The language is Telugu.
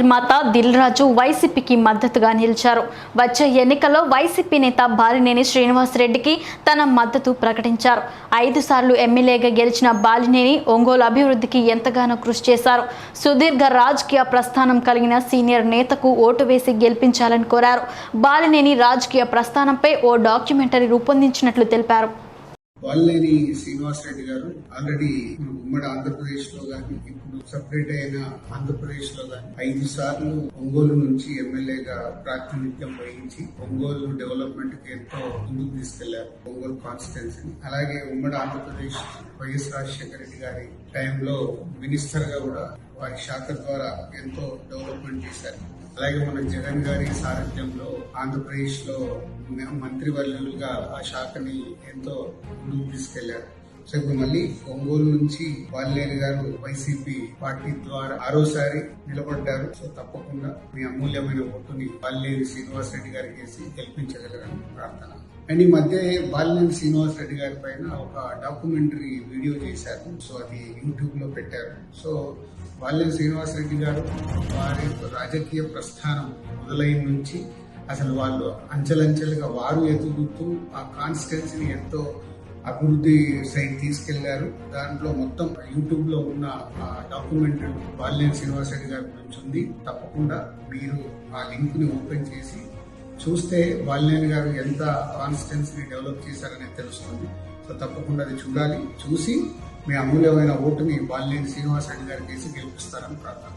నిర్మాత దిల్ రాజు వైసీపీకి మద్దతుగా నిలిచారు. వచ్చే ఎన్నికల్లో వైసీపీ నేత బాలినేని శ్రీనివాసరెడ్డికి తన మద్దతు ప్రకటించారు. ఐదు సార్లు ఎమ్మెల్యేగా గెలిచిన బాలినేని ఒంగోలు అభివృద్ధికి ఎంతగానో కృషి చేశారు. సుదీర్ఘ రాజకీయ ప్రస్థానం కలిగిన సీనియర్ నేతకు ఓటు వేసి గెలిపించాలని కోరారు. బాలినేని రాజకీయ ప్రస్థానంపై ఓ డాక్యుమెంటరీ రూపొందించినట్లు తెలిపారు. వాల్లేని శ్రీనివాసరెడ్డి గారు ఆల్రెడీ ఉమ్మడి ఆంధ్రప్రదేశ్లో గాని ఇప్పుడు సపరేట్ అయిన ఆంధ్రప్రదేశ్లో గాని ఐదు సార్లు ఒంగోలు నుంచి ఎమ్మెల్యేగా ప్రాతినిధ్యం వహించి ఒంగోలు డెవలప్మెంట్కి ఎంతో ముందుకు తీసుకెళ్ళారు ఒంగోలు కాన్స్టిట్యున్సీని అలాగే ఉమ్మడి ఆంధ్రప్రదేశ్ వైఎస్ రాజశేఖర రెడ్డి గారి టైంలో మినిస్టర్గా కూడా వారి శాఖ ద్వారా ఎంతో డెవలప్మెంట్ చేశారు. అలాగే మన జగన్ గారి సారథ్యంలో ఆంధ్రప్రదేశ్లో మంత్రివర్యులుగా ఆ శాఖని ఎంతో ముందుకు తీసుకెళ్ళారు. సో ఇప్పుడు మళ్ళీ ఒంగోలు నుంచి వాల్లేరు గారు వైసీపీ పార్టీ ద్వారా ఆరోసారి నిలబడ్డారు. సో తప్పకుండా మీ అమూల్యమైన ఓటుని వాల్లేరు శ్రీనివాస్ రెడ్డి గారికి వేసి గెలిపించగలరని ప్రార్థన. అండ్ ఈ మధ్య బాలినేని శ్రీనివాస్ రెడ్డి గారి పైన ఒక డాక్యుమెంటరీ వీడియో చేశారు. సో అది యూట్యూబ్లో పెట్టారు. సో బాలినేని శ్రీనివాస్ రెడ్డి గారు వారి రాజకీయ ప్రస్థానం మొదలైన నుంచి అసలు వాళ్ళు అంచెలంచెలుగా వారు ఎదుగుతూ ఆ కాన్స్టిట్యున్సీని ఎంతో అభివృద్ధి సైడ్ తీసుకెళ్ళారు. దాంట్లో మొత్తం యూట్యూబ్లో ఉన్న డాక్యుమెంటరీ బాలినేని శ్రీనివాస రెడ్డి గారి గురించి ఉంది. తప్పకుండా మీరు ఆ లింక్ని ఓపెన్ చేసి చూస్తే బాలినేని గారు ఎంత కాన్స్టిట్యున్సీని డెవలప్ చేశారనేది తెలుస్తుంది. సో తప్పకుండా అది చూడాలి. చూసి మీ అమూల్యమైన ఓటుని బాలినేని శ్రీనివాస్ రెడ్డి గారికి వేసి గెలిపిస్తారని ప్రార్థన.